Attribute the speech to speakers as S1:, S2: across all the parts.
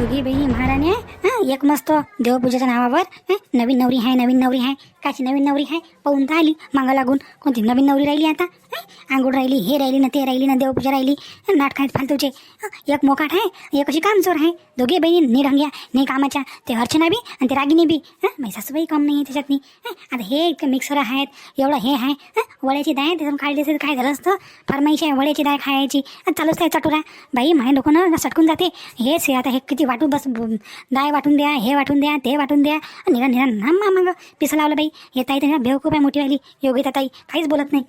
S1: दोघी बहिणी महाराणी आहे हा? एक मस्त देवपूजेच्या नावावर नवीन नवरी आहे नवीन नवरी आहे. काची नवीन नवरी आहे पाहून तर आली मागं लागून. कोणती नवीन नवरी राहिली आता? आंघोळ राहिली हे राहिली ना ते राहिली ना देवपूजा राहिली. हं, फालतूचे. एक मोकाट आहे एक अशी कामचोर आहे दोघे बहिणी निढंग्या नाही कामाच्या. ते अर्चना बी आणि ते रागिनी बी. माझी सासूबाई काम नाही आहे त्याच्यात आता हे मिक्सर आहेत एवढं हे आहे वड्याची दाय त्यातून काढली असेल काय झालं असतं? फरमाईशी आहे वड्याची दाय खायची. चालूच काय चटुरा. बाई माझ्या डोकं ना सटकून जाते. हेच हे आता हे किती वाटू बस दाय वाटून द्या हे वाटून द्या ते वाटून द्या. निरा निरा ना मग पिसं लावलं बाई. हे ताई तर बेवकूप आहे मोठी वाली योगिता ताई काहीच बोलत नाही.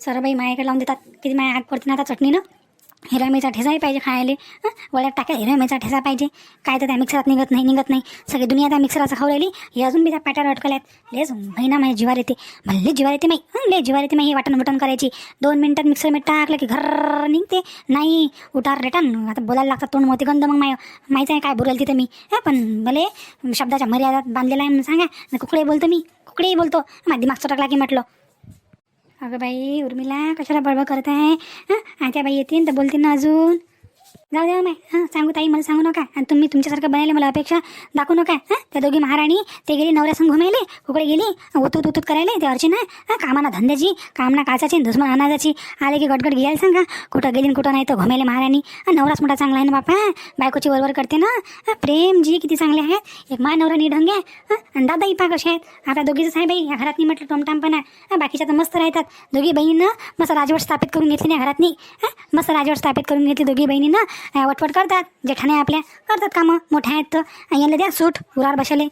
S1: सर बाई मायाकडे लावून देतात. किती माया हात पडते ना आता चटणी ना मिरचा ठेसाही पाहिजे खायला. वड्यात टाक्या हिरव्या मिरचा ठेसा पाहिजे. काय तर त्या मिक्सरात निघत नाही निघत नाही. सगळी दुनिया त्या मिक्सराचं खाऊ राहिली हे अजून बी त्या पॅटर अटकल्यात लेच महिना माझ्या जीवार येते. भले जीवार येते माई ले लय जीवार येते माई हे वाटण वटण करायची. दोन मिनटात मिक्सर मीठ टाकलं की घर निघते. नाही उठार रिटर्न आता बोलायला लागतात तोंड मोती गंध मग माय माहीत आहे काय बोलायला तिथे मी. पण भले शब्दाच्या मर्यादात बांधलेला आहे म्हणून सांगा. कुकडे बोलतो मी. कुकडेही बोलतो. माझी दिमागचा टाकला की म्हटलं. अगं बाई उर्मिला कशाला बळबळ करत आहे? हां? त्या बाई येतील तर बोलतील ना अजून. जाऊ द्या माय. हां सांगू ताई मला सांगू नका. आणि तुम्ही तुमच्यासारखं बनायला मला अपेक्षा दाखवू नका. हां त्या दोघी महाराणी ते गेली नवऱ्यासंग घुमायले कुकडे गेली उतूत उतूत करायले ते अर्चना हां कामाना धंद्याची कामना काचाची आणि दुश्मन अनाजाची. आले की गटगट घ्यायला सांगा. कुठं गेली कुठं नाही तर घुमायले महाराणी. नवराच मोठा चांगला आहे ना बापा. बायकोची वरवर करते ना. प्रेम जी किती चांगले आहेत एक माय नवरा निढंग आहे. आणि दादा इपा कसे आहेत आता दोघीच आहे बाई या घरात नाही म्हटलं टोमटामपणा. बाकीच्या तर मस्त राहतात. दोघी बहिणीनं मस्त राजवट स्थापित करून घेतली नाही घरातनी. मस्त राजवट स्थापित करून घेतली दोघी बहिणीनं. वटवट करतात. जेठाणे आपल्या करतात कामं. मोठ्या आहेत तर यांना द्या सूट. उरार बसले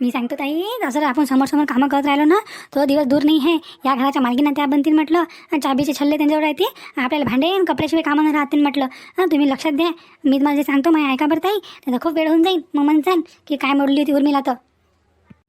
S1: मी सांगतो ताई जसं आपण समोर समोर कामं करत राहिलो ना तो दिवस दूर नाही आहे. या घराच्या मालकीनं त्या बनतील म्हटलं चाबीचे छल्ले त्यांच्यावर राहते आपल्याला भांडे आणि कपड्याशिवाय कामं राहतील म्हटलं. हां तुम्ही लक्षात द्या. मी तुम्हाला जे सांगतो माझ्या ऐका बरं ताई त्याचा खूप वेळ होऊन जाईल. मग म्हणसान की काय मोडली होती उर्मिला तर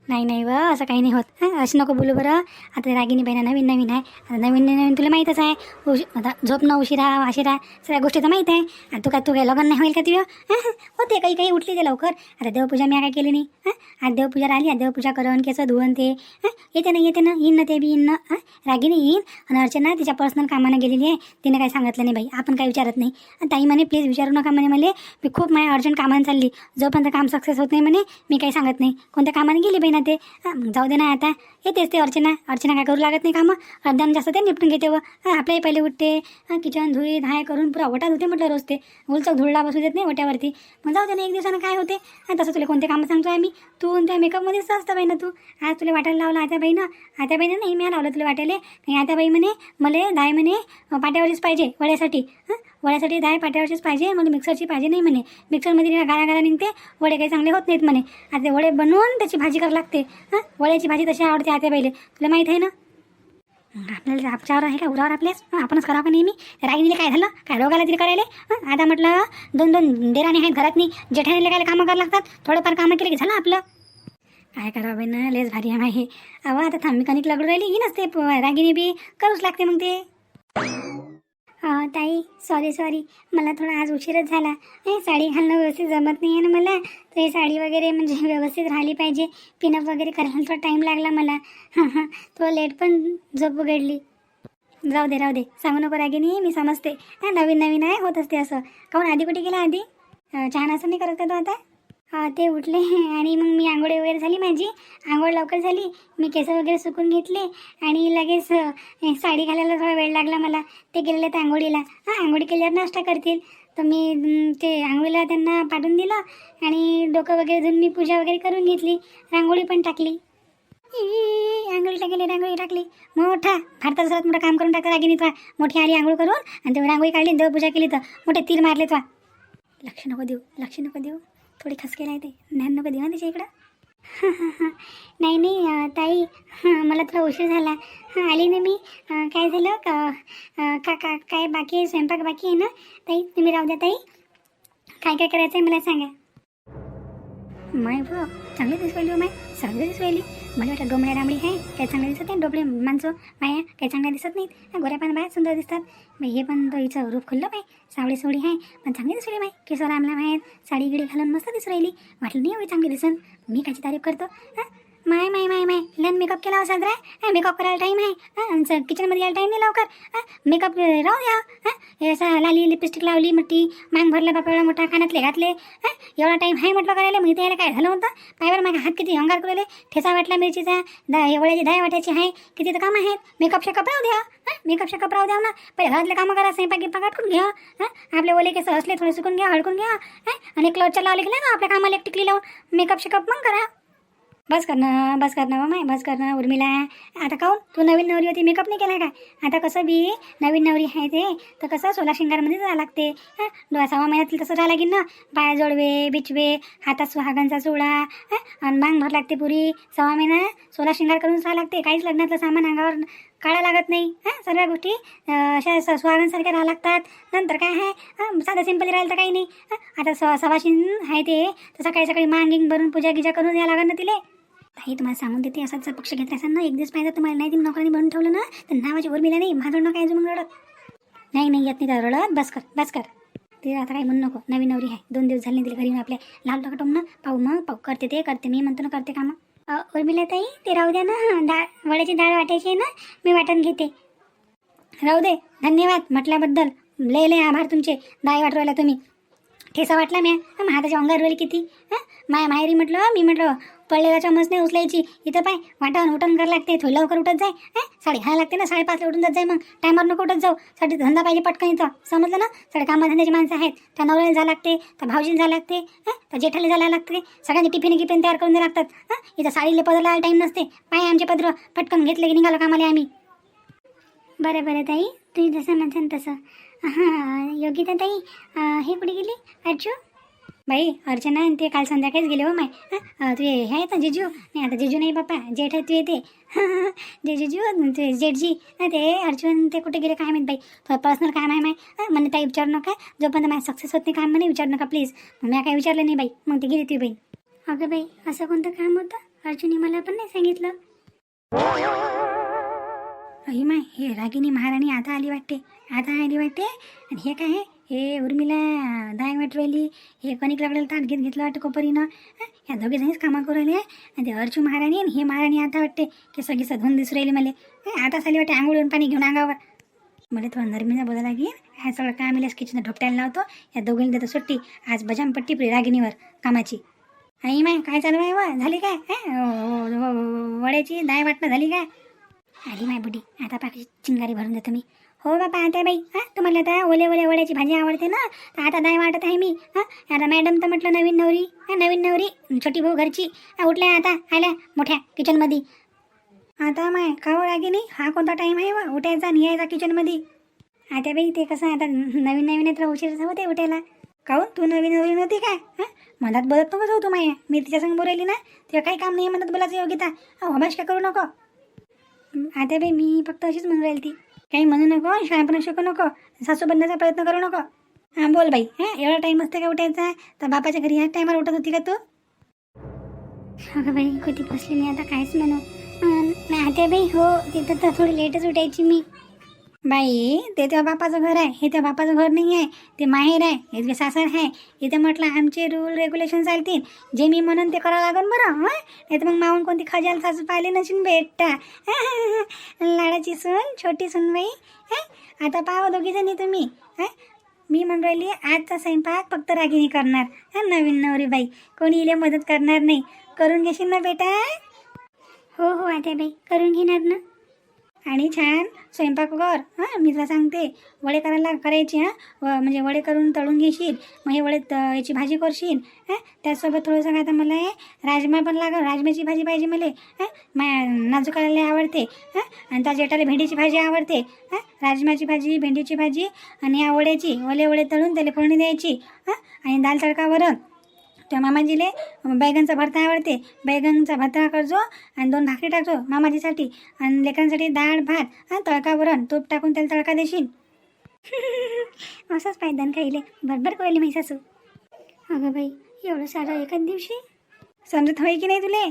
S1: नाही नाही व असं काही नाही होत. हां असं नको बोलू बरं. आता रागिनी बहिणा नवीन नवीन आहे. आता नवीन नवीन तुला माहीतच आहे. उश आता झोपणं उशिरा वाशिरा सगळ्या गोष्टी तर माहीत आहे. आणि तू काय तू काय लग्न नाही होईल का तुझं हां होते काही काही उठली ते लवकर. आता देवपूजा मी काय केली नाही. हां आज देवपूजा राहिली आज देवपूजा करून केसं धुवन ते हां येते ना येते ना येईन ना ते बी येईन ना. हां रागिनी येईन. आणि अर्चना तिच्या पर्सनल कामानं गेलेली आहे. तिने काही सांगितलं नाही बाई. आपण काही विचारत नाही. आणि ताई म्हणे प्लीज विचारू नका म्हणे मला. मी खूप माझ्या अर्जंट कामानं चालली. जोपर्यंत काम सक्सेस होत नाही म्हणे मी काही सांगत नाही. कोणत्या कामाने गेली बाई ना ते. मग जाऊ दे ना आता. हे तेच ते अर्चना. अर्चना काय करू लागत नाही कामं? अर्ध्यानं जास्त ते निपटून घेते व. आपल्याही पहिले उठते. किचन धुई धाय करून पुरा ओटा होते म्हटलं रोज ते. उलचक धुळला बसू देत नाही ओट्यावरती मग जाऊ दे ना एक दिवसानं काय होते? तसं तुला कोणते कामं सांगतो आम्ही? तू त्या मेकअपमध्येच असतं बाई ना तू. आज तुला वाटायला लावला आता बाई ना आता बाई नाही मी लावलं तुला वाटायला. आता बाई म्हणे मला दाय म्हणे पाट्यावरच पाहिजे वड्यासाठी हां वड्यासाठी दाय पाट्यावरचीच पाहिजे म्हणजे मिक्सरची पाहिजे नाही म्हणे. मिक्सरमध्ये गाळा गाळा निघते वडे काही चांगले होत नाहीत म्हणे. आता ते वडे बनवून त्याची भाजी करावी लागते. हां? वड्याची भाजी तशी आवडते आता पहिले. तुला माहीत आहे ना? आपल्याला आपच्यावर आहे का उरावर आपल्याच आपणच करावं का नेहमी? रागिनीला काय झालं? काय रोगाला तरी करायला? आता म्हटलं दोन दोन देराने आहेत घरात नाही जेठाणीला काय कामं करावं लागतात? थोडेफार कामं केले की झालं आपलं? काय करावं बाई ना लेस भारी आहे हे अहो आता थांबी कणिक लागू राहिली ही नसते रागिनी बी. करूच लागते मग ते. ताई सॉरी सॉरी मला थोडा आज उशीरच झाला. हे साडी घालणं व्यवस्थित जमत नाही आहे ना मला? तर ही साडी वगैरे म्हणजे व्यवस्थित राहिली पाहिजे. पिनअप वगैरे करायला थोडा टाईम लागला मला. हां हां तो लेट पण झोप उघडली जाऊ दे राहू दे. सांगू नको रागिनी मी समजते. नवीन नवीन आहे होत असते असं. काहून आधी कुठे गेला आधी? छान असं नाही करत का तो आता? ते उठले आणि मग मी आंघोळ वगैरे झाली माझी. आंघोळ लवकर झाली. मी केस वगैरे सुकून घेतले आणि लगेच साडी घालायला थोडा वेळ लागला मला. ते गेलेले तर आंघोळीला. हां आंघोळी केल्यावर नाश्ता करतील. तर मी ते आंघोळीला त्यांना पाठवून दिलं आणि डोकं वगैरे धुवून मी पूजा वगैरे करून घेतली. रांगोळी पण टाकली. आंघोळी टाकली रांगोळी टाकली. मोठा भारतात सर्वात मोठं काम करून टाकतं रागिनी त्वा मोठी आली आंघोळ करून आणि तेव्हा रांगोळी काढली आणि देवपूजा केली तर. मोठे तीर मारले त्वा लक्ष नको देऊ. लक्ष नको देऊ. थोडी खसकेला आहे ते ज्ञान नको देऊ त्याच्या इकडं नाही नाही ताई. मला थोडा उशीर झाला. आली ना मी. काय झालं? का का का काय बाकी आहे? स्वयंपाक बाकी आहे ना? ताई तुम्ही राहू द्या ताई. काय काय करायचं आहे मला सांगा. माय व चांगली दिसवायली हो, माय. चांगलं दिसवायली. मला वाटतं डोंबड्या डांबडी आहे. काही चांगलं दिसत नाही. डोबळे माणसं माया काही चांगल्या दिसत नाहीत. गोऱ्या पण बाया सुंदर दिसतात. मग हे पण तो हिचं रूप खुल्लं बाई. सावळी सोडी आहे. पण चांगली दिसली बाई. केस आमला आहेत साडी गिडी घालून मस्त दिसू राहिली. वाटलं नाही एवढी चांगली दिसन. मी काची तारीफ करतो? हां? माय माय माय माय. लन मेकअप केला असाल रे मेकअप करायला टाईम आहे. किचनमध्ये यायला टाईम नाही लवकर. मेकअप राहू द्या. हे असं लाली लिपस्टिक लावली मोठी मांग भरला बापा एवढा मोठा कानातले घातले. हां एवढा टाईम आहे म्हटलं करायला मग इथे यायला काय झालं होतं? पायवर माझ्या हात किती अंगार करायले ठेचा वाटला मिरचीचा दा एवढ्याची दाय वाटायची आहे. किती तर कामं आहेत. मेकअप शेकअप राहू द्या. हं? मेकअप शेकअप राहू द्या ना पहिले घरातले कामं करा स्वयंपाक गिपाक आटकून घ्या. हां आपले ओले केस असले थोडे सुकून घ्या हडकून घ्या. आणि क्लचर लावले की नाही आपल्या कामाला एक टिकली लावून मेकअप शेकअप मग करा. बस करणं बस करणं माय बस करणं उर्मिला. आता काहून? तू नवीन नवरी होती मेकअप नाही केला काय आता कसं बी नवीन नवरी आहे ते तर कसं सोला शिंगारमध्ये जावं लागते. हां? सहा महिन्यातील तसं राहा लागेल ना? पाय जोडवे बिचवे हातात सुहागांचा सोळा आणि मांग भर लागते पुरी. सहा महिना सोला शिंगार करून राहा लागते. काहीच लग्नातलं सामान अंगावर काळा लागत नाही. हां? सर्व गोष्टी अशा स- सुहागांसारख्या राहा लागतात. नंतर काय आहे? हं, साधं सिंपल राहिलं तर काही नाही. आता स सवाशीन आहे ते तर सकाळी सकाळी मांगिंग भरून पूजा गिजा करून या लागत ना तिले. ताई तुम्हाला सांगून देते असाच जर पक्ष घेतला असाल ना एक दिवस पाहिजे तुम्हाला नाही तुम्ही नोकरांनी बनवून ठेवलं ना तर नावाची उर्मिला नाही माझं नका यायचं रडत? नाही नाही येत नाही तर रडत बस कर बस कर. ते आता काही म्हणू नको नवीन नवरी आहे दोन दिवस झाले नाही तिला घरी येऊन आपल्या लाल टकटोम ना पाहू मग पाहू करते ते करते मी म्हणतो ना करते कामं. उर्मिला ताई ते राहू द्या ना डाळ वड्याची डाळ वाटायची आहे ना मी वाटण घेते. राहू दे धन्यवाद म्हटल्याबद्दल लय लय आभार तुमचे दाय वाटवायला तुम्ही. ठेसा वाटला म्या हं, हाताच्या अंगावर रोली किती हां माया माहेरी म्हटलं मी म्हटलं पडलेला चमच नाही उचलायची. इथं पाय वाटावून उठण करायला लागते. थोडी लवकर उठत जाय हां? साडे हा लागते ना साडेपाचला उठून जात जाय मग. टायमावर नको उठत जाऊ. साठी धंदा पाहिजे पटकन इथं. समजलं ना? सगळे कामधंद्याची माणसं आहेत. त्या नवऱ्याला जायला लागते त्या भाऊजीला जावं लागते हं? त्या जेठाला जायला लागते. सगळ्यांनी टिफिन गिफिन तयार करून द्यावं लागतात हां? इथं साडीले पदरला टाईम नसते. पाय आमचे पत्र पटकन घेतले की निघालो कामाला आम्ही. बरं बरं ताई. तुम्ही जसं म्हणसान तसं. हां योगिता ताई? हे कुठे गेली? अर्जू? बाई अर्चना आणि ते काल संध्याकाळीच गेले हो माय. हं, तुझे हे आहेत ना जिजू? नाही आता जिजू नाही बाप्पा जेठ आहे तू येते. जे जिजू ते जेठजी ते अर्जुन ते कुठे गेले काय माहीत बाई? थोडं पर्सनल काम आहे माय. हं, म्हणे ताई विचारू नका. जोपर्यंत माझं सक्सेस होत नाही काम म्हणे विचारू नका प्लीज मग मी काय विचारलं नाही बाई. मग ते गेली ती बाई. अगं बाई असं कोणतं काम होतं? अर्जुनी मला पण नाही सांगितलं. अही माय हे रागिनी महाराणी आता आली वाटते. आता आली वाटते. आणि हे काय आहे? हे उर्मिला दाय वाटवेली हे कणिक लागलेलं ताट घेत घेतलं वाटतं कोपरीनं. या दोघे जणीच कामं करू राहिले. आणि ते अर्चू महाराणी आणि हे महाराणी आता वाटते की सगळी सधून दिसू राहिली मला. आता साली वाटते आंघोळून पाणी घेऊन अंगावर. मला थोडं नरमीनं बोलायला लागेल. ह्या सगळं काम आल्यास किचन ढोपट्याला लावतो. या दोघींनी देतो सुट्टी. आज बजाम पट्टी पुरी कामाची. आई माय काय चालू आहे वा? झाली काय? हो, हो, हो, वड्याची दाय वाटणं झाली काय? आली माय बुडी आता पाकी चिंगारी भरून देतो मी. हो बाबा आता बाई हां तुम्हाला आता ओले ओले वड्याची भाजी आवडते ना तर आता दाय वाटत आहे मी हां आता मॅडम तर म्हटलं नवीन नवरी हां नवीन नवरी छोटी भाऊ घरची उठल्या आता आल्या मोठ्या किचनमध्ये आता माय खावं लागे नाही हा कोणता टाईम आहे वा उठायचा आणि यायचा किचनमध्ये आता बाई ते कसं आता नवीन नवीन आहे तर उशीर होते उठायला. काहून? तू नवीन नवीन नव्हती काय? हां? मनात बोलत नको हो जाऊ तू माया. मी तिच्या संग बोलायली ना तेव्हा काही काम नाही मनात बोलायचं योग्यता. अभाष का करू नको? आता बाई मी फक्त अशीच म्हणून राहील ती काही म्हणू नको शाळेपणा शिकू नको सासू बनण्याचा प्रयत्न करू नको. हां बोल बाई हां एवढा टाईम असते का उठायचा? तर बापाच्या घरी ह्याच टायमाला उठत होती का तू? अगं बाई कधी बसली मी आता काहीच म्हणू. नाही आता बाई हो तिथं तर थोडी लेटच उठायची मी. बाई ते त्या बापाचं घर आहे. हे त्या बापाचं घर नाही आहे. ते माहेर आहे. हे ते सासर आहे इथे म्हटलं आमचे रूल रेग्युलेशन चालतील. जे मी म्हणून ते करावं लागेल बरं हां? नाही तर मग मावून कोणती खजाल सासू पाहिली नसून बेटा लाडाची सून छोटी सूनबाई हं? आता पाहा दोघी जणी तुम्ही हं? मी म्हणून राहिली आजचा स्वयंपाक फक्त रागिनी करणार हं? नवीन नवरी बाई. कोणी इले मदत करणार नाही. करून घेशील ना बेटा? हो हो आता बाई. करून घेणार ना? आणि छान स्वयंपाक कर हां मी तुला सांगते. वडे करायला करायचे हां व म्हणजे वडे करून तळून घेशील मग हे वडे त याची भाजी करशील हां त्याचसोबत थोडंसं काय आता मला हे राजमा पण लागल राजम्याची भाजी पाहिजे मला हां मा नाजूकाला आवडते हां आणि त्या जेठाला भेंडीची भाजी आवडते हां राजमाची भाजी भेंडीची भाजी आणि या वड्याची ओले वडे तळून त्याला फोडणी द्यायची हां आणि दाल तडका वरण त्या मामाजीले बैगनचा भरता आवडते. बैगनचा भरता करजो आणि दोन भाकरी टाकजो मामाजीसाठी. आणि लेकरांसाठी डाळ भात आणि तळका वरण. तूप टाकून त्याला तडका देशील. असंच पायदान खाईले भरभर कळली मी सासू अगं बाई एवढं सारं एकाच दिवशी? समजत होय की नाही तुले?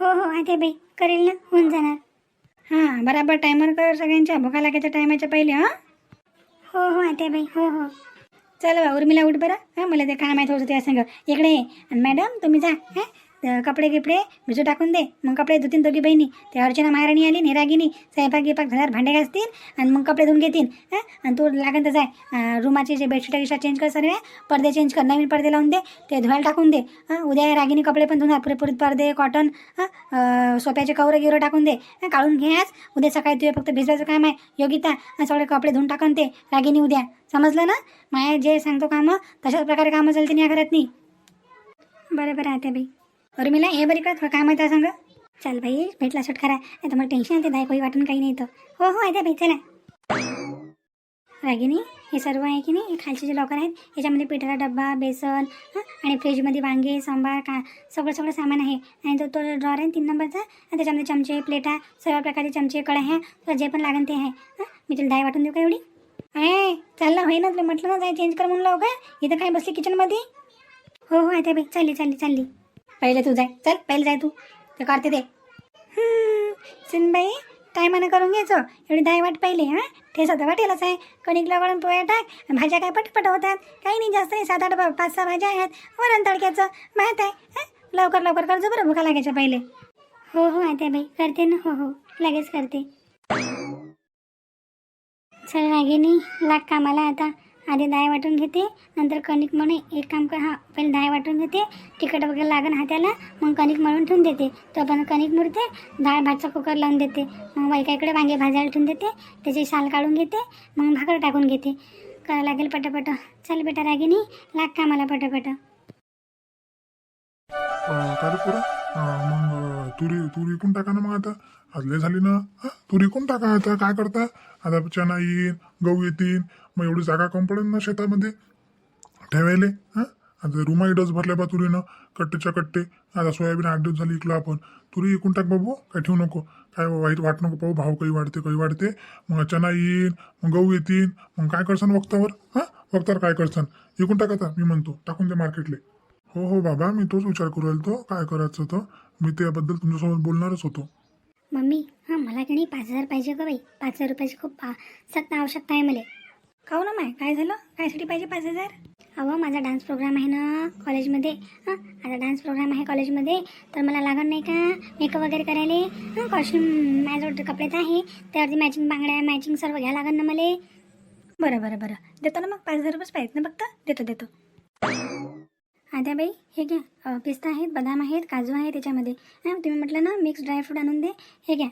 S1: हो हो आता बाई करेल ना होऊन जाणार. हां बराबर टायमर कर. सगळ्यांच्या भुका लागायच्या टायमाच्या पहिले हां? हो हो आता बाई हो हो. चल बा उर्मिला उठ बरं. हां मला ते काम आहे होतं त्या संग. इकडे ये. आणि मॅडम तुम्ही जा. हां? तर कपडे गिपडे भिजू टाकून दे. मग कपडे धुतीन दोघी बहिणी. ते अर्चना महाराणी आली निरागिनी स्वयंपाक गिपाक झाल्यावर भांडे घासतील आणि मग कपडे धुवून घेतील. हां? आणि तू लागेल तसं आहे रूमाचे जे बेडशीट गिशा चेंज कर सर्व. पडदे चेंज कर. नवीन पडदे लावून दे. ते धुवायला टाकून दे. हां? उद्या रागिनी कपडे पण धुणार. पुरेपुरीत पडदे कॉटन हां? सोप्याचे कवरं गिवरं टाकून दे. काढून घे आज. उद्या सकाळी तुझे फक्त भिजवायचं काम आहे. योगिता आणि सगळे कपडे धुवून टाकून ते रागिनी उद्या. समजलं ना? माया जे सांगतो कामं तशाच प्रकारे कामं चालते नाही करत नाही बरं बरं आता बाई. अरे हे बरी का थोडं काम आहे सांग. चल बाई भेटला सुटकारा नाही तर मला टेन्शन येते दाय काही वाटून काही नाही तर हो हो आहे बाई चला. रागिनी हे सर्व आहे की नाही? हे खालचे जे लॉकर आहेत याच्यामध्ये पिठाचा डब्बा बेसन आणि फ्रीजमध्ये वांगे सांबार का सगळं सगळं सामान आहे. आणि तो तो ड्रॉर आहे तीन नंबरचा आणि त्याच्यामध्ये चमचे प्लेटा सर्व प्रकारचे चमचे कढया तुला जे पण लागेल ते आहे. मी तुला दाय वाटून देऊ का एवढी? आहे चाललं होय ना तुला म्हटलं ना जाय चेंज कर म्हणून का इथं काय बसली किचनमध्ये हो हो आहे बाई चालली चालली चालली. पहिले तू जाय. चल पहिले जाय तू. ते काढते ते. सिनबाई टायमानं करून घ्यायचं? एवढी दाय वाट पहिले हां? ते सध्या वाटेलच आहे. कणिकला वळून पोया टाक. भाज्या काय पटपट होतात? काही नाही जास्त नाही. सात आठ पाच सहा भाज्या आहेत. वरण तडक्याचं. माहीत आहे लवकर लवकर करजो बरं भुका लागायच्या पहिले. हो हो आहे बाई. करते ना हो हो. लगेच करते. चल रागिनी लाग कामाला आता. आधी डाळ वाटून घेते. नंतर कणिक म्हणून एक काम कर हां पहिले डाळ वाटून घेते. तिखट वगैरे लागण हाताला मग कणिक मळून ठेवून देते. तो पण कणिक मुरते डाळ भातचा कुकर लावून देते. मग बायकाकडे वांगे भाजायला ठेवून देते. त्याची साल काढून घेते मग भाकर टाकून घेते. करावं लागेल पटापट. चल बेटा रागिनी लाग कामाला पटापट.
S2: का मग तुरी तुरी इकून टाका ना मग आता? आज लय झाली ना? हा तुरी इकून टाका आता? काय करता? आता चना येईन गहू येतील मग एवढी जागा कमी पडेल ना शेतामध्ये? ठेवायले हा? आता रुमाई डस भरल्या बा तुरीनं कट्टेच्या कट्टे. आता सोयाबीन आठ दिवस झाली इकलो आपण. तुरी इकून टाक बाबू? काय ठेवू नको. काय वाईट वाट नको पाहू. भाव काही वाढते काही वाढते. मग चना येईन मग गहू येतील. मग काय करसान वक्तावर? हा? वक्तावर काय करसान? इकून टाक मी म्हणतो. टाकून दे मार्केटले. हो हो बाबा मी तोच विचार करू राहिलो तो काय करायचं होतं? मी त्याबद्दल तुमच्यासोबत बोलणारच होतो.
S1: मम्मी हां मला की नाही पाच हजार पाहिजे का बाई. पाच हजार रुपयाची खूप आ- सक्त आवश्यकता आहे मला. काहून ना माय? काय झालं? कायसाठी पाहिजे पाच हजार? अहो माझा डान्स प्रोग्राम आहे ना कॉलेजमध्ये हां आता डान्स प्रोग्राम आहे कॉलेजमध्ये तर मला लागत नाही का मेकअप वगैरे करायला? हां कॉस्ट्युम माझ्याजवळ कपडे तर आहे. त्यावरती मॅचिंग बांगड्या मॅचिंग सर्व घ्यायला लागेल ना मला. बरं बरं बरं. देतो ना मग? पाच हजार रुपयेच पाहिजेत ना फक्त? देतो देतो. आद्याबाई बाई हे घ्या. पिस्ता आहेत बदाम आहेत काजू आहे त्याच्यामध्ये हां तुम्ही म्हटलं ना मिक्स ड्रायफ्रूट आणून दे. हे घ्या.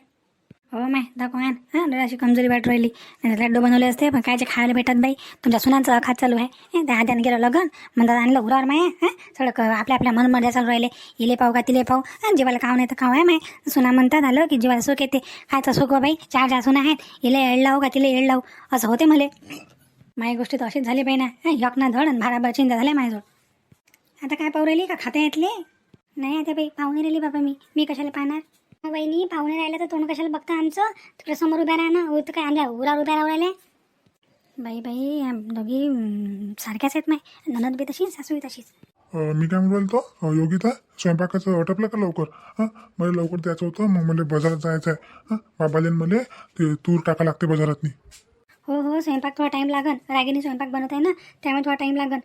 S1: हो माय दाखव आण. हां अशी कमजोरी वाट राहिली. नाही लड्डू बनवले असते पण कायचे खायला भेटत बाई? तुमच्या सुनांचं अखात चालू आहे. त्या हात्यानं गेलं लगन. म्हणतात आणलं उरावर माय हां? सगळं क- आपल्या आपल्या मनमध्ये चालू राहिले. इले पाव का तिले पाव? हां जीवाला खाव नाही तर खाव आहे माय? सुना म्हणतात आलं की जीवाला सुख येते. खायचा सुख बाई. चार चार सुना आहेत. इले एळ लावू का तिले एळ लावू? असं होते मले. माझी गोष्टी तर अशीच झाली बाई ना. हं, ना धड आणि भाराभर चिंता झाल्या माझ्याजवळ. आता काय पाहू राहिली का? खाता येतले? नाही आता बाई पाहुणे राहिली बाबा मी. मी कशाला पाहणार? मग वहिनी पाहुणे राहिलं तर तोंड कशाला बघता आमचं? तिकडे समोर उभ्या राहा ना. उत काय आमच्या उरावर उभ्या राहू राहिल्या? बाई बाई आम दोघी सारख्याच आहेत माय. ननद बी तशीच सासू बी तशीच.
S2: मी काय म्हणून राहिलो तो अं, योगिता स्वयंपाकाचं आटपलं का लवकर? हां? मला लवकर द्यायचं होतं मग मला बाजारात जायचं आहे हां? बाबालेन मला ते तूर टाका लागते बाजारात
S1: हो हो स्वयंपाक थोडा टाईम लागन. रागिनी स्वयंपाक बनवत आहे ना त्यामुळे थोडा टाईम लागन.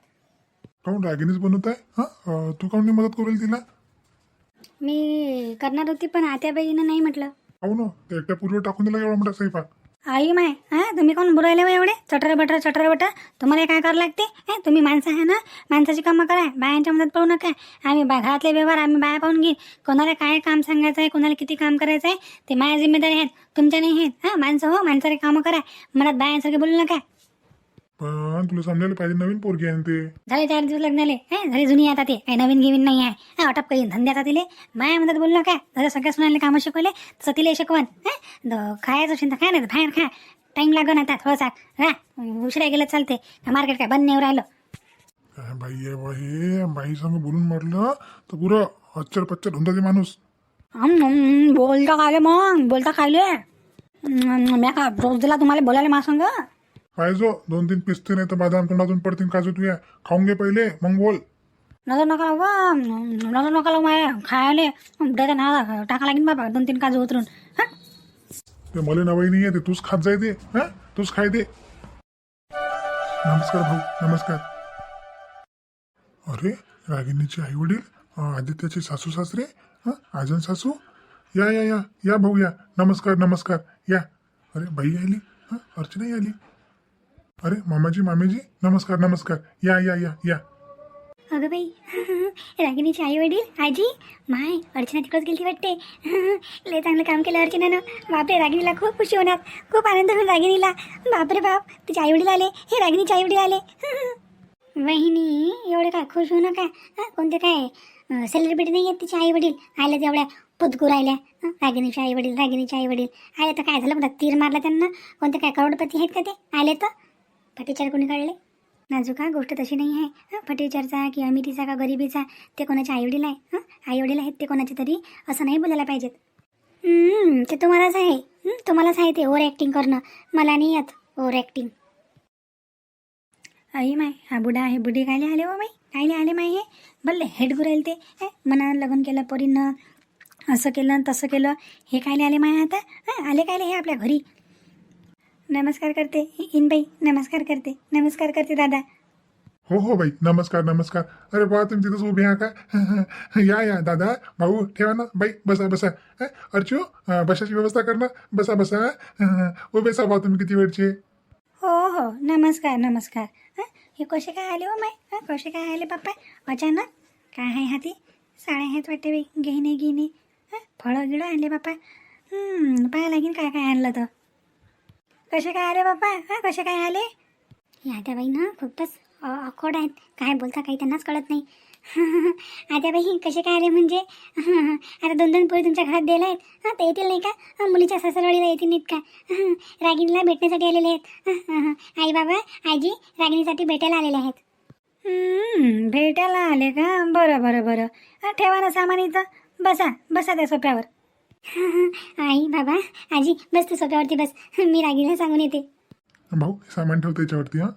S2: काहून रागिनीच बनवत आहे? हां? तू नाही मदत करेल तिला?
S1: मी करणार होती पण आत्याबाईनं नाही म्हटलं.
S2: पाहू ना ते एकट्या पूर्वी टाकून दिला एवढा मोठा स्वयंपाक
S1: आई माय हां? तुम्ही कोण बोलायला हो एवढे? चटर बटर चटर बटर. तुम्हाला काय करावं लागते? हां? तुम्ही माणसं आहे ना? माणसाची कामं करा. बायांच्या मदत पडू नका. आम्ही बा घरातले व्यवहार आम्ही बाया पाहून घेईन कोणाला काय काम सांगायचं आहे कोणाला किती काम करायचं आहे ते माझ्या जिम्मेदारी आहेत. तुमच्या नाही आहेत हां? माणसं हो माणसाचे कामं करा. मनात बायांसारखे बोलू नका.
S2: पण तुला समजायला पाहिजे नवीन पोरगी आहे ना ते.
S1: झाले चार दिवस लग्नाले हां झाली जुनी आता ते. काही नवीन गिवीन नाही आहे. हां वाटप काही धंद्याचा तिले. माया म्हणतात बोलू नका जसं सगळ्या सुनाले कामं शिकवले. तसं तिला शिकवण हां द- खायचं असेल तर खा नाही बाहेर खा. टाईम लागन आता थोडासा. हा उशिरा गेलं चालते का मार्केट काय बंद नाही राहिलं?
S2: काय बाई आहे बा हे बाई संग बोलून म्हटलं तर पुरं अच्चर पच्चर होऊन जाते माणूस.
S1: हं, हं, बोलता खायले मग? बोलता खायले मी का रोज दिला तुम्हाला बोलायला मा संग?
S2: पाहिजो दोन तीन पिसते नाही तर बादाम तोंडातून पडतील काजू तुया खाऊन घे पहिले मग बोल.
S1: नजर नका बा नजर नका लावू माया. खायले. उड्याचा ना टाका लागेल बाबा दोन तीन काजू उतरून. हां.
S2: ते मला नवाई नाही ते तूच खात जाय ते. हा? तूच खाय दे नमस्कार भाऊ नमस्कार. अरे रागिनीचे आई वडील आदित्याचे सासू सासरे हं? आजन सासू? या या या. या भाऊ या. नमस्कार नमस्कार. या. अरे बाई आली. हं? अर्चनाही आली. अरे मामाजी मामीजी नमस्कार नमस्कार. या या या या.
S1: अगं बाई रागिनीचे आई वडील आजी माय अर्चना तिकडंच गेली वाटते. लय चांगलं काम केलं अर्चनानं. बापरे रागिणीला खूप खुशी होणार. खूप आनंद होईल रागिणीला. बापरे बाप तिचे आई वडील आले. हे रागिणीचे आई वडील आले. वहिनी एवढं काय खुश होऊ नका. कोणते काय सेलिब्रिटी नाही आहेत तिचे आई वडील आल्या तेवढ्या पुतकू राहिल्या. रागिणीचे आई वडील रागिणीचे आई वडील आले तर काय झालं? म्हणतात तीर मारला त्यांना. कोणते काय करोडपती आहेत का ते? आले तर? फटीचार कोणी काढले? नाजुका गोष्ट तशी नाही आहे. हां फटीचारचा की अमितीचा का गरिबीचा ते कोणाच्या आईवडील आहे? हां आईवडील आहेत ते कोणाचे तरी? असं नाही बोलायला पाहिजेत. ते तुम्हालाच आहे. तुम्हालाच आहे ते ओव्हर ॲक्टिंग करणं. मला नाही येत ओव्हर ॲक्टिंग आई माय हा बुडा आहे. बुढी कायले आले हो माय कायले आले माय हे. भले हेड गुराईल ते. मना लग्न केलं पोरीनं असं केलं तसं केलं. हे कायले आले माय आता. हं, आले कायले हे आपल्या घरी. नमस्कार करते. इनबाई नमस्कार करते. नमस्कार करते दादा.
S2: हो हो बाई नमस्कार नमस्कार. अरे बा तुम्ही तिथंच उभे आहा का? या या दादा भाऊ ठेवा ना. बाई बसा बसा. अर्चू अं, बसाची व्यवस्था कर ना. बसा बसा. हं, उभे सा भाऊ तुम्ही किती वेळचे?
S1: हो हो नमस्कार नमस्कार. हं, हे कसे काय आले हो माय? हं, कसे काय आले बाप्पा अचानक? काय आहे हाती? साड्या आहेत वाटते बाई घेणे गिणे. हं, फळं गिळं आणले बाप्पा हं, पाहा लागेल काय काय आणलं तर. कसे काय आले बाप्पा? हा कसे काय आले? आत्याबाई ना खूपच अकोड आहेत. काय बोलता काही त्यांनाच कळत नाही. आत्याबाई कसे काय आले म्हणजे? आता दोन दोन पोळी तुमच्या घरात दिल्या आहेत. हां ते येतील नाही का? मुलीच्या ससरवाडीला येतील नाहीत का? रागिणीला भेटण्यासाठी आलेले आहेत. आई बाबा आजी रागिणीसाठी भेटायला आलेले आहेत. भेटायला आले का? बरं बरं बरं. ठेवा ना सामान इथं. बसा बसा त्या सोप्यावर आई बाबा आजी बस तू सोप्यावरती बस. मी रागीला सांगून येते.
S2: भाऊ सामान ठेव त्याच्यावरती हा.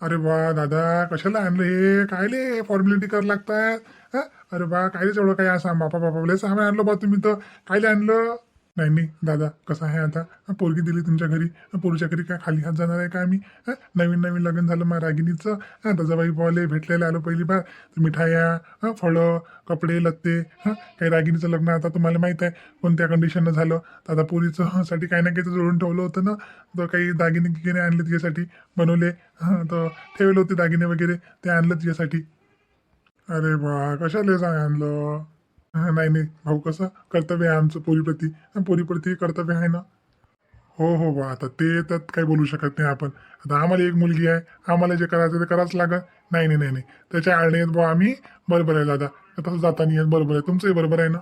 S2: अरे बा दादा कशाला आणलं हे? कायले फॉर्मॅलिटी कर लागतात अरे बा कायले एवढं काय असं बापा बापा सामान आणलं बा तुम्ही तर. कायले आणलं? नाही नाही दादा कसं आहे आता? पोरगी दिली तुमच्या घरी. पोरीच्या घरी काय खाली हात जाणार आहे का आम्ही? नवीन नवीन लग्न झालं मग रागिनीचं हां दजाबाई पावले भेटलेले आलो पहिली बार. मिठाया फळं कपडे लत्ते हां काही रागिणीचं लग्न आता तुम्हाला माहीत आहे. कोणत्या कंडिशननं झालं? तर आता पोरीचं साठी काही ना काही तर जोडून ठेवलं होतं ना. तर काही दागिने गिगिने आणले तिच्यासाठी बनवले. हां तर ठेवले होते दागिने वगैरे. ते आणलं तिच्यासाठी अरे बा कशाला सांग आणलं? हा, नाही नाही. भाऊ कसं? कर्तव्य आहे आमचं पोरीप्रती. हा, पोरीप्रती कर्तव्य आहे ना? हो हो बा. आता ते तर काही बोलू शकत नाही आपण. आता आम्हाला एक मुलगी आहे. आम्हाला जे करायचं ते करावंच लागत नाही नाही नाही नाही. त्याच्या आळणे आहेत बा आम्ही. बरोबर आहे दादा. तसं जाता नाही येत बरोबर आहे. तुमचंही बरोबर आहे ना?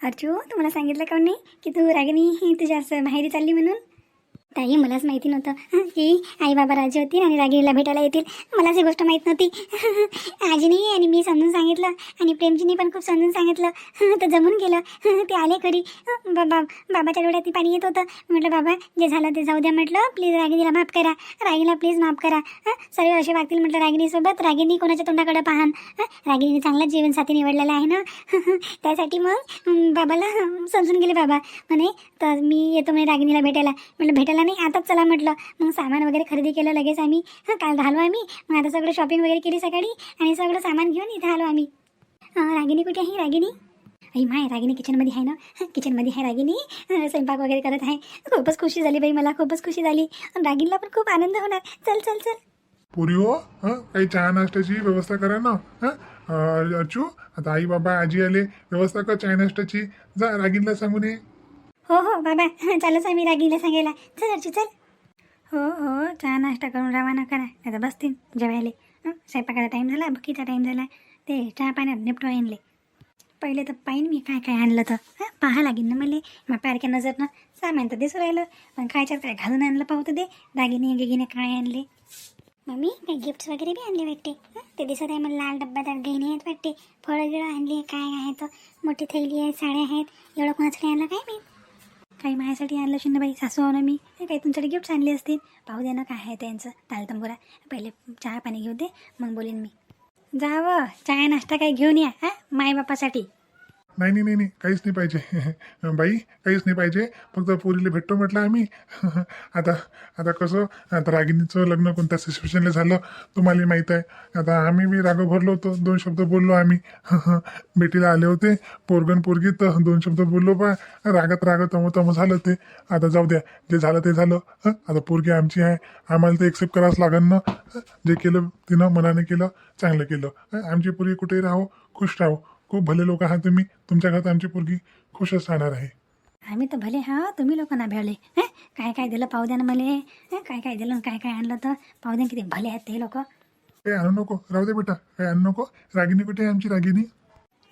S1: अर्जू तुम्हाला सांगितलं का नाही की तू रागिनी ही तुझ्या असं माहेरी चालली म्हणून? ताई मलाच माहिती नव्हतं. की आई बाबा राजी होतील आणि रागिणीला भेटायला येतील. मलाच ही गोष्ट माहीत नव्हती. आजीनी आणि मी समजून सांगितलं आणि प्रेमजीने पण खूप समजून सांगितलं. तर जमून गेलं. ते आले घरी. बाबा बाबाच्या डोळ्यात पाणी येत होतं. म्हटलं बाबा जे झालं ते जाऊ द्या. म्हटलं प्लीज रागिणीला माफ करा. रागिणीला प्लीज माफ करा. सर्व असे वागतील म्हटलं रागिणीसोबत रागिनी कोणाच्या तोंडाकडे पाहान. रागिणीने चांगला चांगलाच जीवनसाथी निवडलेला आहे ना? त्यासाठी मग बाबाला समजून गेले बाबा. म्हणे तर मी येतो म्हणे रागिणीला भेटायला. म्हटलं भेटायला नाही आताच चला म्हटलं. मग सामान वगैरे खरेदी केलं लगेच आम्ही. काल झालो आम्ही. मग आता सगळं शॉपिंग वगैरे केली सकाळी आणि सगळं सामान घेऊन इथं आलो आम्ही. रागिनी कुठे आहे रागिनी? आई माय रागिनी किचनमध्ये आहे ना? किचनमध्ये आहे रागिनी. स्वयंपाक वगैरे करत आहे. खूपच खुशी झाली बाई मला खूपच खुशी झाली. रागिनीला पण खूप आनंद होणार. चल चल चल.
S2: पुरी हो काही चहा नाश्त्याची व्यवस्था करा ना. हं अर्चू आता आई बाबा आजी आले. व्यवस्था कर चहा नाश्त्याची. जा रागिनला सांगून ये.
S1: हो हो बाबा. चालूच आहे मी रागीला सांगायला. चल अर्जू चल. हो हो चहा नाश्ता करून रवाना करा. आता बसतील जेवायले. स्वयंपाकाचा टाईम झाला भुकीचा टाईम झाला. ते चहा पाण्यात निपटो आणले. पहिले तर पाहिन मी काय काय आणलं तर. हां पाहा लागेल ना मला. मग पारख्या नजरनं सामान तर दिसू राहिलं. पण खायच्यात काय घालून आणलं पाहतं दे. दागिने गिगिने काय आणले. मम्मी काही गिफ्ट्स वगैरे बी आणले वाटते. ते दिसत आहे मला लाल डब्यात घेणे आहेत वाटते. फळं गिळं आणली काय आहे तर मोठी थैली आहे साड्या आहेत. एवढं कोणासाठी आणलं काय मी? काही माझ्यासाठी आणलं शिंदेबाई सासू ना मी. हे काही तुमच्यासाठी गिफ्ट्स आणले असतील. पाहू दे ना काय आहे त्यांचं. तालतंबुरा पहिले चहा पाणी घेऊ दे मग बोलेन मी. जावं चहा नाश्ता काही घेऊन या हां? मायबापासाठी.
S2: नाही नाही नाही नाही काहीच नाही पाहिजे. बाई काहीच नाही पाहिजे. फक्त पोरीला भेटतो म्हटलं आम्ही. आता आता कसं आता रागिनीचं लग्न कोणत्या सिच्युएशनला झालं तुम्हाला माहीत आहे. आता आम्ही बी राग भरलो होतो. दोन शब्द बोललो आम्ही. भेटीला आले होते. पोरगण पोरगी तर दोन शब्द बोललो पा. रागात रागत तम तम झालं ते. आता जाऊ द्या. जे झालं ते झालं. आता पोरगी आमची आहे. आम्हाला ते एक्सेप्ट करावंच लागेल ना. जे केलं तिनं मनाने केलं चांगलं केलं. आमची पोरगी कुठेही राहो खुश राहो. खूप भले लोक आहात तुम्ही. तुमच्या घरात आमची पोरगी खुशच राहणार आहे.
S1: आम्ही तर भले हा तुम्ही लोकांना भेळले हं? काय काय दिलं पाहू द्या ना मला? हं? काय काय दिलं आणि काय काय आणलं तर? पाहू द्या किती भले आहेत ते लोक.
S2: काही आणू नको. राहू दे बेटा. काही आणू नको. रागिनी कुठे आहे आमची रागिनी?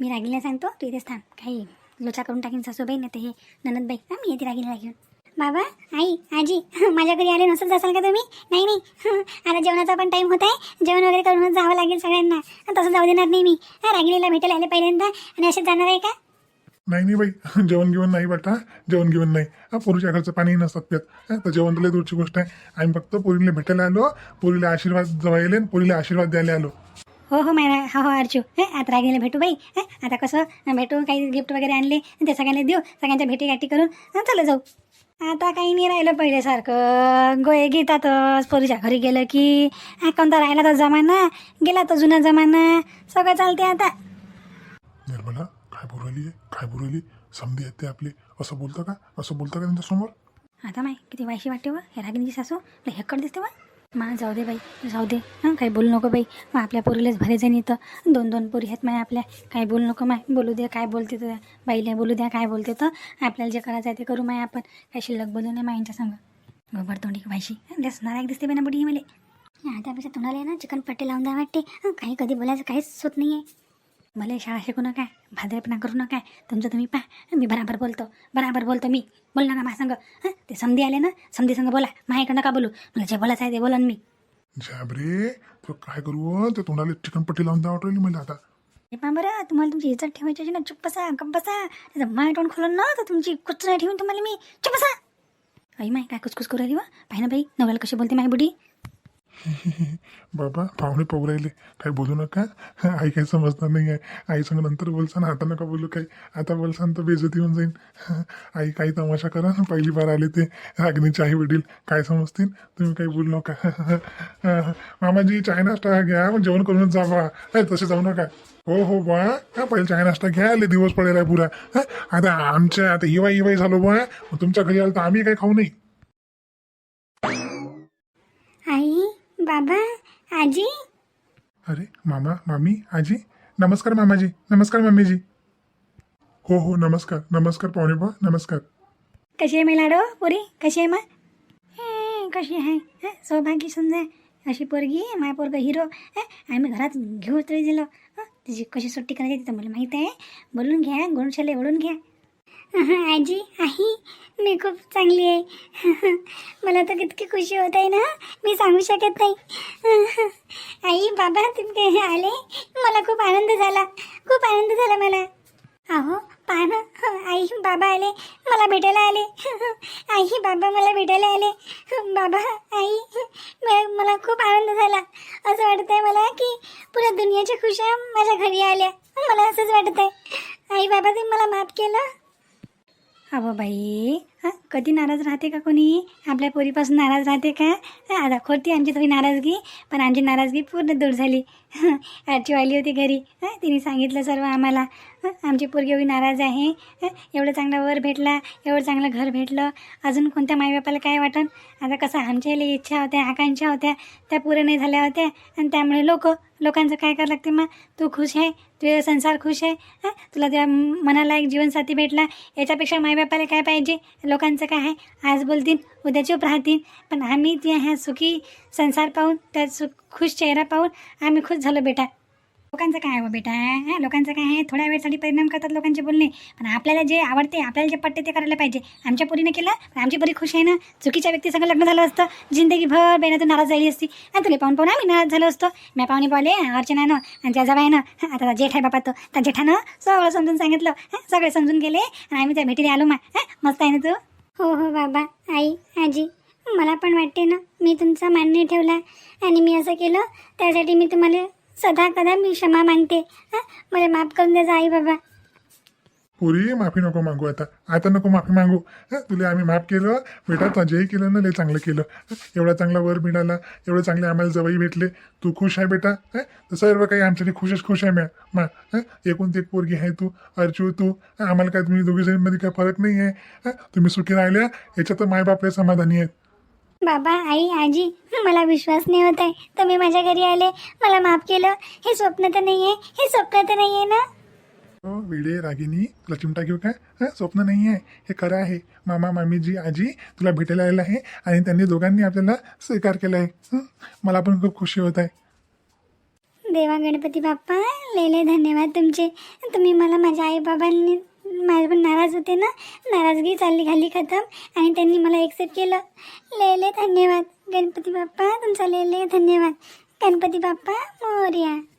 S1: मी रागिनीला सांगतो तू इथेच थांब. काही लोचा करून टाकीन सासूबाई नाही ते हे ननदबाई. हा मी येते रागिनीला घेऊन. बाबा आई आजी माझ्या घरी आले नसत जासाल का तुम्ही? नाही नाही. आता जेवणाचा पण टाईम होत आहे. जेवण वगैरे करूनच जावं लागेल सगळ्यांना. तसं जाऊ देणार नाही मी. रागिनीला भेटायला आले पहिल्यांदा. आणि असेच जाणार आहे का?
S2: नाही नाही बाई. जेवण घेऊन नाही बेटा. जेवण घेऊन नाही. पोरीच्या घरचं पाणी नसतात पित तर जेवण तुला दूरची गोष्ट आहे. आम्ही फक्त पोरीला भेटायला आलो. पोरीला आशीर्वाद जवायले पोरीला आशीर्वाद द्यायला आलो.
S1: हो हो मॅडम हो हो अर्चू. हे आता रागिनीला भेटू बाई. आता कसं? भेटू काही गिफ्ट वगैरे आणले ते सगळ्यांना देऊ. सगळ्यांच्या भेटीगाठी करून. हं, चला जाऊ. आता काही नाही राहिलं पहिल्यासारखं. गोये घेतातच. पोरीच्या घरी गेलं की. हा, कोणता राहिला तर जमाना. गेला तर जुना जमाना. सगळं चालते आता.
S2: निर्मला काय बोलली आहे? काय बोलली? समधी आहेत ते आपले. असं बोलतं का? असं बोलतं का त्यांच्यासमोर
S1: आता माय किती वायशी वाटते व? हे रागिनीची सासू. लय हेक्कड दिसते वा? मा जाऊ दे बाई जाऊ दे. हां काही बोलू नको बाई. मग आपल्या पोरीलाच भरे जाईन इथं. दोन दोन पोरी आहेत माय आपल्या. काही बोलू नको माय. बोलू द्या काय बोलते तर. बाईला बोलू द्या काय बोलते तर. आपल्याला जे करायचं आहे ते करू माय आपण. काही शिल्लक बोलू नये माईंच्या संग. गोबर तोंडी बाईशी देस एक दिसते बाई ना बुडी मला. त्यापेक्षा तोंडाला ना चिकन पट्टे लावून द्या वाटते. काही कधी बोलायचं काहीच होत नाही आहे मला शाळा शिकू नका भाद्रेपणा करू नका. तुमचं तुम्ही पहा. मी बराबर बोलतो. बराबर बोलतो मी. बोल नका माझ्या संग. हं? ते समधी आले ना? समधी संग बोला. माझ्याकडं नका बोलू. मला जे बोलायचं आहे ते बोलन मी.
S2: झाबरे तो काय करू हो? ते तोंडाला चिकन पट्टी लावून द्या वाटली मला आता.
S1: हे पहा बरं तुम्हाला तुमची इज्जत ठेवायची असेल ना? चुप बसा गप बसा. माय तोंड खोलून ना? तर तुमची कुच नाही ठेवून तुम्हाला मी. चुप बसा. आई माय काय कुचकुच करू राहिली वा? पाहि ना बाई नवऱ्याला कशी बोलते माय बुडी?
S2: बाबा पाहुणे पवरायले काही बोलू नका. आई काही समजणार नाही आहे आई संग नंतर बोलसान. आता नका बोलू काही. आता बोलसान तर बेजती होऊन जाईन. आई काही तमाशा करा. पहिली बार आले ते रागणीचे आई वडील. काय समजतील? तुम्ही काही बोलू नका. मामाजी चाय नाश्ता घ्या. मग जेवण करूनच जा बा तसे जाऊ नका. हो हो बा पहिले चाय नाश्ता घ्या. आले दिवस पडेल आहे पुरा आता आमच्या आता इवाई इवाई झालो बा तुमच्या घरी आलं तर आम्ही काही खाऊ नाही
S1: आई बाबा आजी
S2: अरे मामा मामी आजी नमस्कार मामाजी नमस्कार मम्मीजी. हो हो नमस्कार नमस्कार पाहुणेबा नमस्कार.
S1: कशी आहे मिलाडो पुरी? कशी आहे मग? हे, कशी आहे? हे, सौभाग्य समजा अशी पोरगी माय पोरग हिरो. हे, आम्ही घरात घेऊ तरी दिलं हं, तिची कशी सुट्टी करायची तर मला माहीत आहे. बोलून घ्या गोंडशाले ओढून घ्या. आजी आई मी खूप चांगली आहे. मला तर कितकी खुशी होत आहे ना? मी सांगू शकत नाही. आई बाबा तुम्ही आले. मला खूप आनंद झाला. खूप आनंद झाला मला. अहो पहा ना. आई बाबा आले. मला भेटायला आले. आई बाबा मला भेटायला आले. बाबा आई मला खूप आनंद झाला. असं वाटतंय मला की पुऱ्या दुनियाच्या खुशा माझ्या घरी आल्या. मला असंच वाटत आहे आई बाबा तुम्ही मला माफ केलं. अब बाई. हां कधी नाराज राहते का कोणी? आपल्या पोरीपासून नाराज राहते का? आता खोटी आमची थोडी नाराजगी पण आमची नाराजगी पूर्ण दूर झाली. आजी आली होती घरी. तिने सांगितलं सर्व आम्हाला. आमची पोरगी एवढी नाराज आहे. एवढं चांगला वर भेटला एवढं चांगलं घर भेटलं. अजून कोणत्या माईबापाला काय वाटन? आता कसं आमच्या इच्छा होत्या आकांक्षा होत्या त्या पुऱ्या नाही झाल्या होत्या. आणि त्यामुळे लोक लोकांचं काय करावं लागते मग? तू खुश आहे तुझा संसार खुश आहे. तुला त्या मनाला एक जीवनसाथी भेटला याच्यापेक्षा माईबापाला काय पाहिजे? लोक लोकांचं काय आहे? आज बोलतील उद्या चूप राहतील. पण आम्ही त्या ह्या सुखी संसार पाहून त्या सुख खुश चेहरा पाहून आम्ही खुश झालो बेटा. लोकांचं काय आहे बेटा? हां? लोकांचं काय आहे? थोड्या वेळसाठी परिणाम करतात लोकांचे बोलणे. पण आपल्याला जे आवडते आपल्याला जे पटते ते करायला पाहिजे. आमच्या पोरीने केलं पण आमची पोरी खुश आहे ना? चुकीच्या व्यक्ती सगळं लग्न झालं असतं. जिंदगीभर बेनातून नाराज झाली असती. आणि तुला पाहून पाहून आम्ही नाराज झालो असतो. मी पाहुणे पावले अर्चनानं आणि जाजाबाईनं आता जेठ आहे बापा तो त्या जेठानं सगळं समजून सांगितलं. सगळे समजून गेले आणि आम्ही त्या भेटीने आलो मा. मस्त आहे ना तू? हो हो बाबा. आई आजी. मला पण वाटते ना मी तुमचा मान्य ठेवला. आणि मी असं केलं त्यासाठी मी तुम्हाला सदा कदा मी क्षमा मागते. हं? मला माफ करून द्यायचा आई बाबा.
S2: पुरी माफी नको मागू आता. आता नको माफी मागू. हं, तुला आम्ही माफ केलं बेटा जेही केलं ना लय चांगलं केलं. हं, एवढा चांगला वर मिळाला एवढं चांगले आम्हाला जवळ भेटले. तू खुश आहे बेटा? हं, तर सर्व काही आमच्यासाठी खुशच खुश आहे मॅ मा हं, एकूण ते एक पोरगी आहे तू अर्चू तू. हं, आम्हाला काय तुम्ही दोघी जणींमध्ये काय फरक नाही आहे हं, तुम्ही सुखी राहिल्या याच्यात मायबाप लय समाधानी आहेत.
S1: बाबा आई आजी मला विश्वास नाही होत आहे. तुम्ही माझ्या घरी आले मला माफ केलं. हे स्वप्न तर नाही आहे हे स्वप्न तर नाही आहे ना?
S2: हो विडे रागिनी तुला चिमटा घेऊ काय? हं, स्वप्न नाही आहे हे खरं आहे. मामा मामीजी आजी तुला भेटायला आलेलं आहे आणि त्यांनी दोघांनी आपल्याला स्वीकार केला आहे हं, मला पण खूप खुशी होत आहे.
S1: देवा गणपती बाप्पा लेले धन्यवाद तुमचे. तुम्ही मला माझ्या आई बाबांनी माझे पण नाराज होते ना. नाराजगी चालली खाली खतम. आणि त्यांनी मला एक्सेप्ट केलं. लेले धन्यवाद. गणपती बाप्पा तुमचा लेले धन्यवाद. गणपती बाप्पा मोर्या.